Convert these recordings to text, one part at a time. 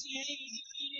see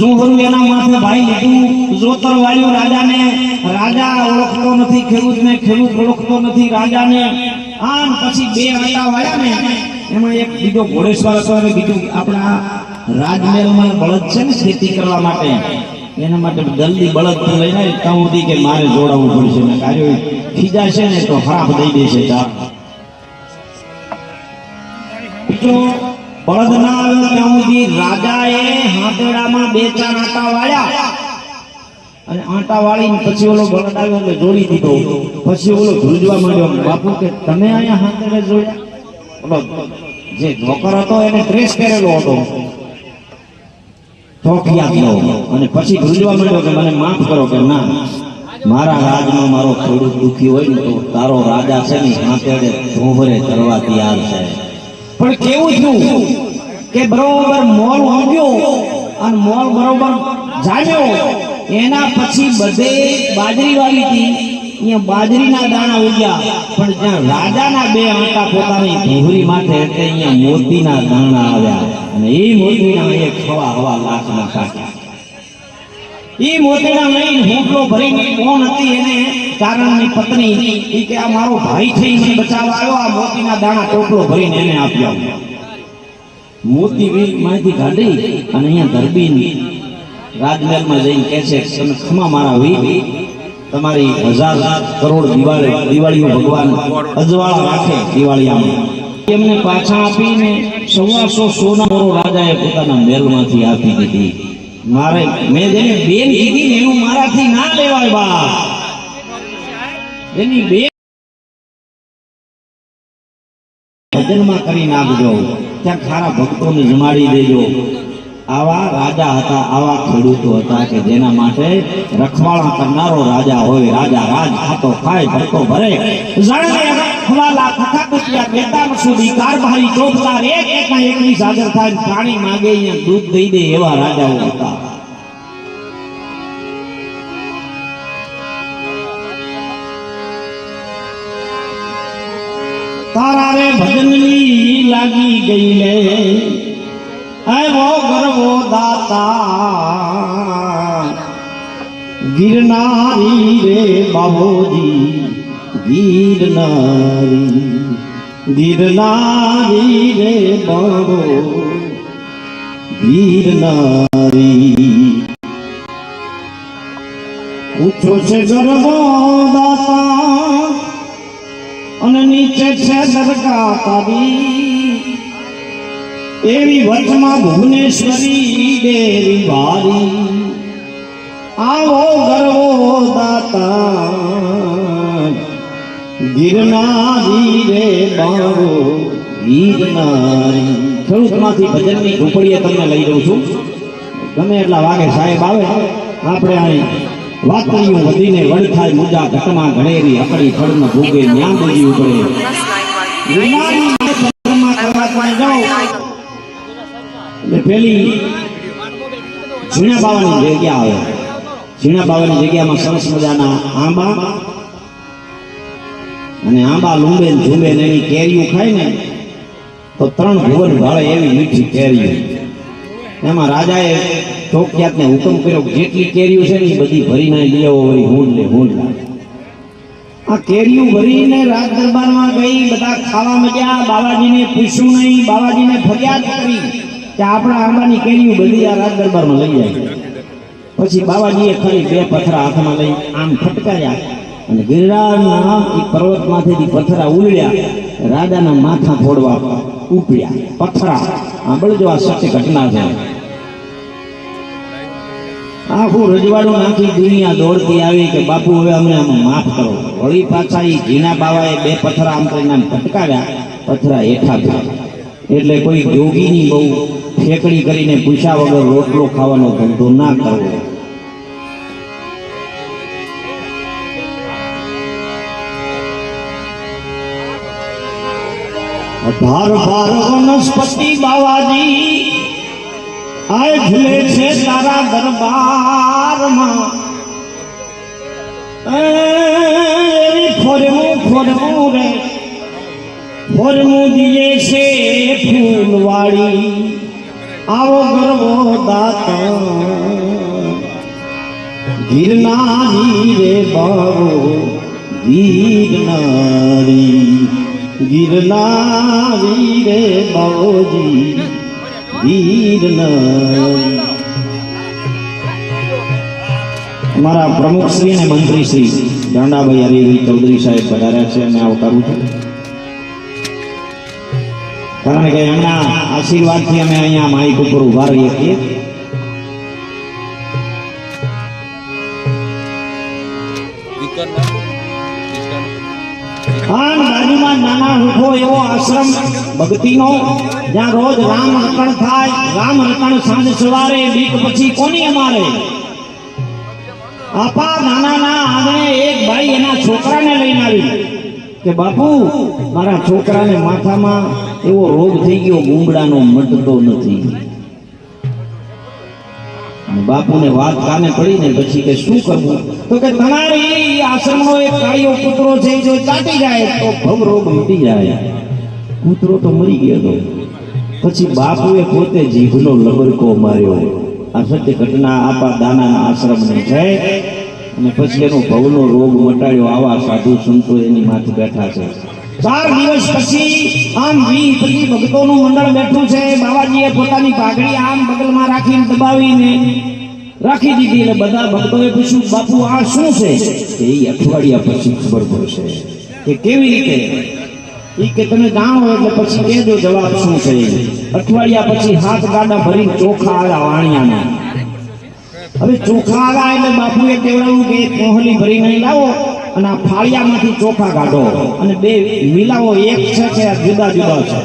હાથેડવણામાં એના માથે ભાઈ જોતર વાળ્યું રાજાને. રાજા ઓળખતો નથી, ખેડૂતને ખેડૂત ઓળખતો નથી રાજાને. આમ પછી બે ને, એમાં એક બીજો ઘોડેશ્વર બીજું આપણા રાજમહેલમાં બળદ છે ને ખેતી કરવા માટે. એના માટે જલ્દી બળદ લઈને ત્યાં સુધી કે મારે જોડાવવું પડશે. કાર્યો ખીજાશે ને તો ખરાબ દઈ દેશે. બીજો બળદ ના આવ્યો ત્યાં સુધી રાજાએ હાથેડામાં બે ચાર આટા વાળ્યા. અને આટા વાળીને પછી ઓલો બળદ આવ્યો એટલે જોડી દીધો. પછી ઓલો ઝૂલવા માંડ્યો બાપુ કે, તમે અહીંયા હાથેડે જોયા? ઓલો જે નોકર હતો એને ડ્રેસ પહેરેલો હતો. ચોકિયાત નો અને પછી ઝૂલવા માંડ્યો કે, મને માફ કરો કે ના, મારા રાજમાં મારો ખેડૂત દુખી હોય ને તો તારો રાજા છે ને હાથેડે ધોભરે કરવા તૈયાર છે. પણ કેવું થયું કે બરોબર મોલ ઉગ્યો અને મોલ બરોબર જામ્યો. એના પછી બધે બાજરી વાવી હતી. અહીંયા બાજરીના દાણા ઉગ્યા. પણ જ્યાં રાજાના બે આંટા પોતાની ભૂરી માથે એટલે અહીંયા મોતીના દાણા આવ્યા. અને એ મોતીના એક ખવા હવા લાખના કાઢ્યા. ઈ મોતીના લઈને હોટલો ભરીને કોણ હતી એને કારણની પત્ની? ઈ કે આ મારો ભાઈ છે ઈને બચાવવા આવ્યો, આ મોતીના દાણા ટોપલો ભરીને એને આપ્યા. મોતી વી માંથી કાઢી અને અહીંયા ધરબી રાજમહેલમાં જઈને કહે છે, તમે ખમા મારા વી તમારી હજાર કરોડ દિવાળી, દિવાળીઓ ભગવાન અજવાળા રાખે દિવાળીયામાં. એમને પાછા આપીને સવાસો સોના રાજાએ પોતાના મહેલમાંથી આપી દીધી. મારે મેં જેને બેન કીધી ને એનું મારાથી ના લેવાય બા એની બેન ભજનમાં કરી નાખજો. ત્યાં ખારા ભક્તોને જમાડી દેજો. આવા રાજા હતા, આવા ખેડૂતો હતા કે જેના માટે રખવાળા કરનારો રાજા હોય, રાજા રાજ ખાતો ખાય ભરતો ભરે. સુધી એક એકના એકની સાગર થાય ને પાણી માંગે, અહીંયા દૂધ દઈ દે એવા રાજાઓ હતા. તારા રે ભજનની લાગી ગઈ લે. એવો ગરવો દાતા. ગિરનારી રે બાબોજી, ગિરનારી. ગિરનારી રે બાબો ગિરનારી. ઊંચો છે ગરબો દાતા અને નીચે છે દરગાહ તારી. એવી વચમાં ભુવનેશ્વરી દેવી વારી આવો ગરવો દાતા ખેડૂતમાંથી ભજનની ઝૂંપડીએ તમને લઈ જઉં છું ગમે એટલા વાગે સાહેબ આવે આપણે અહીં વાતરીઓ વધીને વડખાય મુજા ઘટમાં ઘડેરી અકડી ફળનો ભોગે ન્યા એટલે પેલી ઝીણા બાવાની જગ્યા આવે. ઝીણા બાવાની જગ્યામાં સરસ મજાના આંબા અને આંબા લૂંબે ઝૂંબે એની કેરીઓ ખાય ને, તો ત્રણ ભુવન ભાળે એવી મીઠી કેરીઓ. એમાં રાજાએ ચોકિયાતને હુકમ કર્યો જેટલી કેરીઓ છે ને એ બધી ભરીને લઈ આવો વળી હુંડ લે હુંડ લાવે. આ કેરીઓ ભરીને રાજ દરબારમાં ગઈ, બધા ખાવા મજા બાવાજીને પૂછ્યું નહીં બાવાજીને ફરિયાદ કરી કે આપણા આંબાની કેરીઓ બધી આ રાજ દરબારમાં લઈ જાય પછી બાબાજીએ ખરી બે પથરા હાથમાં લઈ આમ ફટકાર્યા. અને ગિરનારના એ પર્વતમાંથી પથરા ઉલડ્યા રાજાના માથા ફોડવા ઉપડ્યા. પથરા સાંભળજો આ સત્ય ઘટના છે આખું રજવાડું નાખી દુનિયા દોડતી આવી કે, બાપુ, હવે અમને આમાં માફ કરો. વળી પાછા એ ઝીણા બાવાએ બે પથરા આમ કરીને આમ ફટકાવ્યા પથરા હેઠા થયા. એટલે કોઈ જોગીની બહુ ઠેકડી કરીને પૂછ્યા વગર રોટલો ખાવાનો ધંધો ના કરવો. અઢાર ભાર વનસ્પતિ બાવાજી આય ઝૂલે છે તારા દરબારમાં. એ ફોરમું ફોરમું રે, ફોરમું દીએ છે ફૂલવાળી. આવો ગરવો દાતા. ગિરનારી રે ગિરનારી રે બાવોજી ગિરનારી અમારા પ્રમુખ શ્રી અને મંત્રી શ્રી ગાંડાભાઈ હરિભાઈ ચૌધરી સાહેબ પધાર્યા છે અને આવકારું છું. કારણ કે એમના આશીર્વાદથી અમે અહીંયા માઇક ઉપર ઊભા રહીએ છીએ. આશ્રમ ભક્તિનો, જ્યાં રોજ રામ રટણ થાય, રામ રટણ સાંજ સવારે, બીક પછી કોની અમારે? આપા નાનાના આંગણે એક ભાઈ એના છોકરાને લઈને આવી. કે બાપુ, મારા છોકરાને માથામાં એવો રોગ થઈ ગયો ગુંગડાનો મટતો નથી. બાપુને વાત કાને પડી ને પછી કે શું કરવું? તો કે તમારી આશ્રમનો એક કાળિયો કૂતરો છે, જો ચાટી જાય, તો ભવ રોગ મટી જાય. કૂતરો તો મરી ગયો પછી બાપુએ પોતે જીભનો લબરકો માર્યો. આ સત્ય ઘટના આપા દાનાના આશ્રમની છે. અને પછી એનો ભવનો રોગ મટાડ્યો. આવા સાધુ સંતો એની માથે બેઠા છે. ચાર દિવસ પછી આમ વી પછી ભક્તોનું મંડળ બેઠું છે. બાબાજીએ પોતાની પાઘડી આમ બગલમાં રાખીને દબાવીને રાખી દીધી. એટલે બધા ભક્તોએ પૂછ્યું, બાપુ, આ શું છે? એ અઠવાડિયા પછી ખબર પડશે કે કેવી રીતે ઈ કે તમે જાણો એટલે પછી કહેજો જવાબ શું છે? અઠવાડિયા પછી હાથ ગાડા ભરી ચોખા આવ્યા વાણિયાના. હવે ચોખા આવ્યા એટલે બાપુએ કહેવાયું કે એક મોહલી ભરીને નહીં લાવો અને આ ફાળિયામાંથી ચોખા કાઢો. અને બે મિલાવો એક છે કે આ જુદા જુદા છે?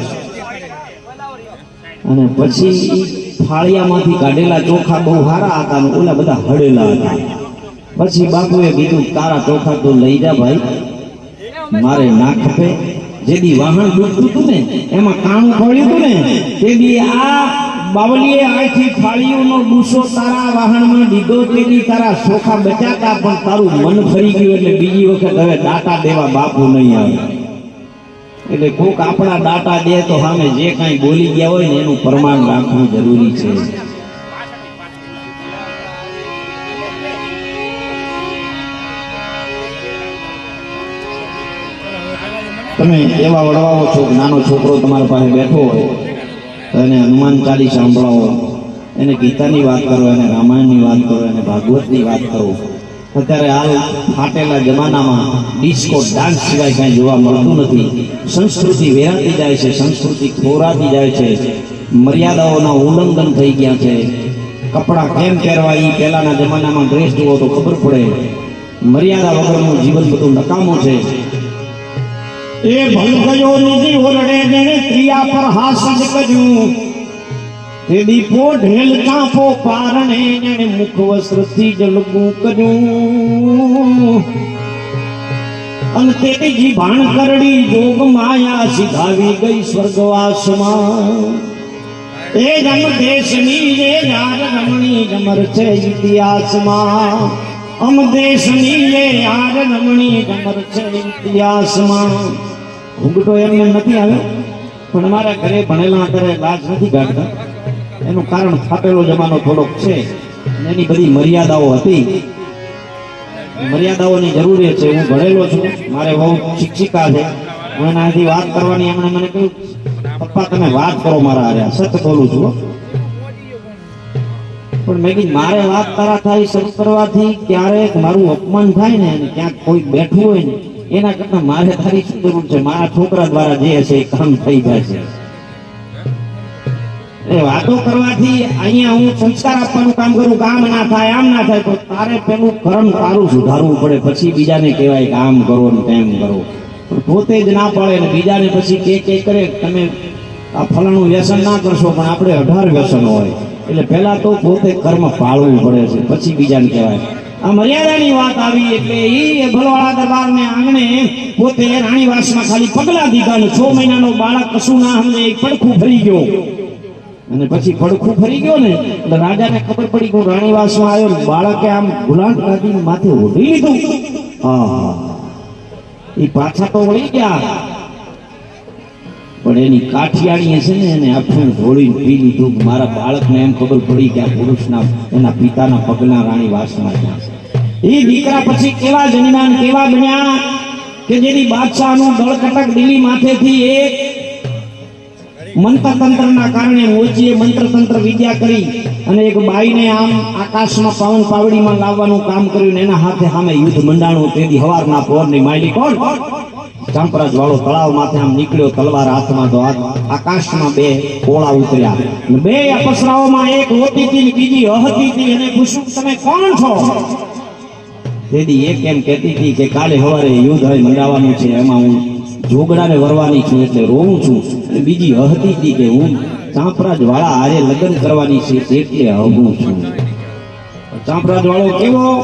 અને પછી ફાળિયામાંથી કાઢેલા ચોખા બહુ સારા હતા અને ઓલા બધા હળેલા હતા. પછી બાપુએ કીધું, તારા ચોખા તો લઈ જા ભાઈ. મારે ના ખપે. જે દી વાહન ડૂબતું ને, એમાં કાણું પડ્યું હતું ને, તે આ બાવલીએ આથી ફાળીઓનો ગુસ્સો તારા વાહનમાં દીધો તેદી તારા સોખા બચાતા, પણ તારું મન ફરી ગયું એટલે બીજી વખત હવે દાતા દેવા બાપુ નહીં આવે. એટલે કોક આપણા દાતા દે તો સામે જે કાંઈ બોલી ગયા હોય ને એનું પ્રમાણ રાખવું જરૂરી છે. તમે એવા વડવાઓ છો નાનો છોકરો તમારા પાસે બેઠો હોય, તો એને હનુમાન ચાલી સાંભળાવો, એને ગીતાની વાત કરો, એને રામાયણની વાત કરો, એને ભાગવતની વાત કરો. અત્યારે હાલ ફાટેલા જમાનામાં ડિસ્કો, ડાન્સ સિવાય કાંઈ જોવા મળતું નથી. સંસ્કૃતિ વેરાતી જાય છે, સંસ્કૃતિ ખોરાતી જાય છે, મર્યાદાઓના ઉલ્લંઘન થઈ ગયા છે. કપડાં કેમ પહેરવા એ પહેલાના જમાનામાં ડ્રેસ જુઓ તો ખબર પડે. મર્યાદા વગરનું જીવન બધું નકામું છે. એ ભલકયો નિધિ ઓરડે જેણે ક્રિયા પર હાસ્ય કર્યું એ દીપો ઢેલ કાપો પારણે જેણે મુખ વસ્ત્રથી જલગું કર્યું. અને તેથી ભાણ કરડી જોગ માયા સીધાવી ગઈ સ્વર્ગવાસમાં. એ જમ દેશની જે યાર રમણી જમર છે ઇતિહાસમાં. અમ દેશની જે યાર રમણી જમર છે ઇતિહાસમાં. ઘૂંઘટો એમને નથી આવ્યો પણ અમારા ઘરે ભણેલા કરે લાજ નથી કાઢતા એનું કારણ ફાટેલો જમાનો થોડોક છે. એની બધી મર્યાદાઓ હતી. મર્યાદાઓની જરૂર છે. હું ભણેલો છું. મારે બહુ શિક્ષિકા છે. હું એનાથી વાત કરવાની એમણે મને કહ્યું, પપ્પા, તમે વાત કરો મારા હારે. સત બોલું છું પણ મેં કીધું, મારે વાત તારા થાય શરૂ કરવાથી ક્યારેક મારું અપમાન થાય ને ક્યાંક કોઈ બેઠું હોય ને એના કરતા મારે તારી શું છે? મારા છોકરા દ્વારા જે છે કામ થઈ જાય છે. એ વાતો કરવાથી અહીંયા હું સંસ્કાર આપવાનું કામ કરું, કામ ના થાય, આમ ના થાય તો તારે પેલું કર્મ તારું સુધારવું પડે. પછી બીજાને કહેવાય કે આમ કરો ને તેમ કરો. પોતે જ ના પડે ને બીજાને પછી કે કે કરે. તમે આ ફલાણું વ્યસન ના કરશો, પણ આપણે અઢાર વ્યસન હોય. એટલે પહેલા તો પોતે કર્મ પાળવું પડે છે. પછી બીજાને કહેવાય. આ મર્યાદાની વાત આવી એટલે એ ભલવાળા દરબારને આંગણે પોતે રાણીવાસમાં ખાલી પગલા દીધા ને છ મહિનાનો બાળક કશું ના સમજે પડખું ભરી ગયો. અને પછી પડખું ફરી ગયો ને, એટલે રાજાને ખબર પડી કે હું રાણીવાસમાં આવ્યો ને, બાળકે આમ ગુલાટ કાઢીને માથે ઓઢી લીધું. એ પાછા તો વળી ગયા. પણ એની કાઠિયાણી છે ને, એને આખું ધોળીને પી લીધું. મારા બાળકને એમ ખબર પડી કે આ પુરુષના, એના પિતાના પગના રાણીવાસમાં ગયા છે. એ દીકરા પછી કેવા જન્મ્યા કેવા બન્યા કે જેની બાદશાહનું દળકટક દિલ્હી માથેથી એક મંત્ર તંત્રના કારણે મોચીએ મંત્રતંત્ર વિદ્યા કરી અને એક બાઈને આમ આકાશમાં પવન પાવડીમાં લાવવાનું કામ કર્યું એના હાથે સામે યુદ્ધ મંડાણું તેથી હવારના પોરની માયલી કોણ? ચાંપરાજ વાળો તળાવ માથે આમ નીકળ્યો, તલવાર હાથમાં તો આકાશમાં બે કોળા ઉતર્યા. બે અપસરાઓમાં એક હોતી હતી બીજી અહતી હતી અને પૂછ્યું તમે કોણ છો? તેથી એક એમ કહેતી હતી કે કાલે સવારે યુદ્ધ હવે મંડાવવાનું છે. એમાં હું જોગડાને વરવાની છું એટલે રોવું છું. અને બીજી હતી હતી કે હું ચાંપરાજ વાળા હારે લગ્ન કરવાની છે એટલે હવું છું. ચાંપરાજ વાળો કેવો?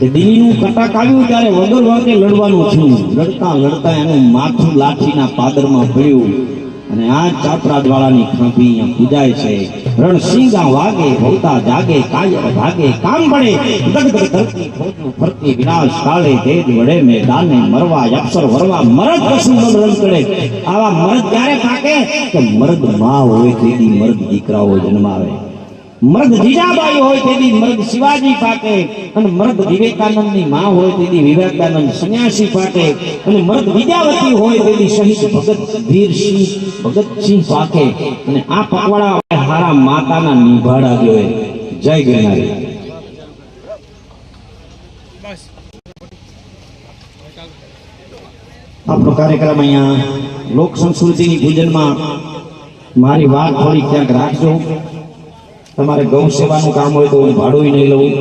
કે દિલ્હીનું કટાક આવ્યું ત્યારે વગર વાગે લડવાનું છું. લડતા લડતા એનું માથું લાઠીના પાદરમાં પડ્યું અને આ ચાપરાજ વાળાની ખાંભી અહીંયા પૂજાય છે. રણસિંગા વાગે ભવતા જાગે, કાયર ભાગે, કામ પડે દગદગ ધરતી ફોજનું ફરતી વિનાશ કાળે તેજ વડે મેદાને મરવા અક્ષર વરવા, મરદ કશું ન રંગ કરે. આવા મરદ ક્યારે પાકે કે મરદમાં હોય તેથી મરદ દીકરાઓ જન્માવે. મર્દ જીજાબાઈ હોય તેથી મર્દ શિવાજી પાટે અને મર્દ વિવેકાનંદની માં હોય તેની વિવેકાનંદ સંન્યાસી પાટે અને મર્દ વિદ્યાવતી હોય તેની શહીદ ભગત વીરસિંહ, ભગતસિંહ પાકે અને આ પકવાડા હારા માતાના નિભાડા જોએ જય ગિરનારી. આપણો કાર્યક્રમ અહીંયા લોક સંસ્કૃતિની પૂજનમાં મારી વાત થોડી ક્યાંક રાખજો. તમારે ગૌ સેવાનું કામ હોય તો હું ભાડું નહીં લઉં.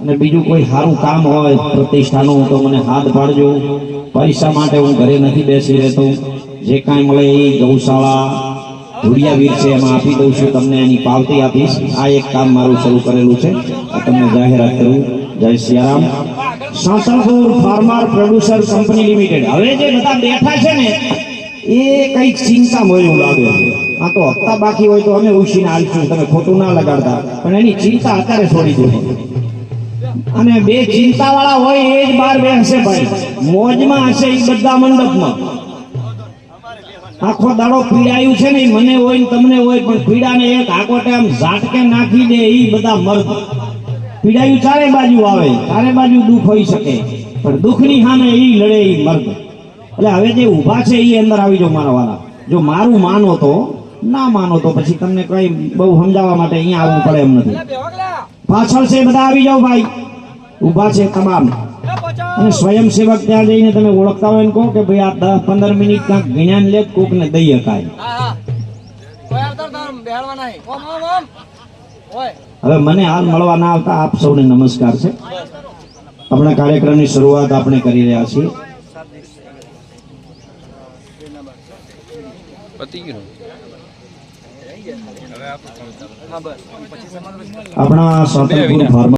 અને બીજું કોઈ સારું કામ હોય, પ્રતિષ્ઠાનું, તો મને હાથ પાડજો. પૈસા માટે હું ઘરે નથી બેસી રહેતો. જે કાંઈ મળે એ ગૌશાળા ધુડિયા વીર છે, એમાં આપી દઉં છું, તમને એની પાવતી આપીશ. આ એક કામ મારું શરૂ કરેલું છે. તમને જાહેરાત કરું. જય Siyaram. Sasanpur farmer producer company limited. હવે જે બધા બેઠા છે ને, એ કંઈક ચિંતા મળ્યું લાગે છે. આ તો હપ્તા બાકી હોય તો અમે ઉછીને આવીશું, તમે ખોટું ના લગાડતા. પણ એની ચિંતા અત્યારે છોડી દીધી અને બે ચિંતા વાળા હોય એ જ બાર બેસશે ભાઈ. મોજમાં હશે એ બધા મંડપમાં. આખો દાડો પીડાયું છે ને મને હોય ને તમને હોય, પણ પીડાને એક આકોટે આમ ઝાટકે નાખી દે એ બધા મર્દ. પીડાયું ચારે બાજુ આવે, ચારે બાજુ દુઃખ હોઈ શકે. પણ દુઃખની સામે એ લડે એ મર્દ. એટલે હવે જે ઊભા છે એ અંદર આવી જાઓ મારા વાળા જો મારું માનો તો ના માનો તો પછી તમને કઈ બહુ સમજાવવા માટે અહીંયા આવવું પડે એમ નથી. પાછળ છે બધા આવી જાઓ ભાઈ. ઊભા છે તમામ. અને સ્વયંસેવક ત્યાં જઈને તમે ઓળખતા હોય ને કહો કે ભાઈ આ દસ પંદર મિનિટ કાંઈક જ્ઞાન લે કોકને દઈ શકાય. હવે મને હાલ મળવા ના આવતા આપ સૌને નમસ્કાર છે. આપણા કાર્યક્રમની શરૂઆત આપણે કરી રહ્યા છીએ. પતી ગયું. આપણા સ્વાતંત્ર્ય ફાર્મર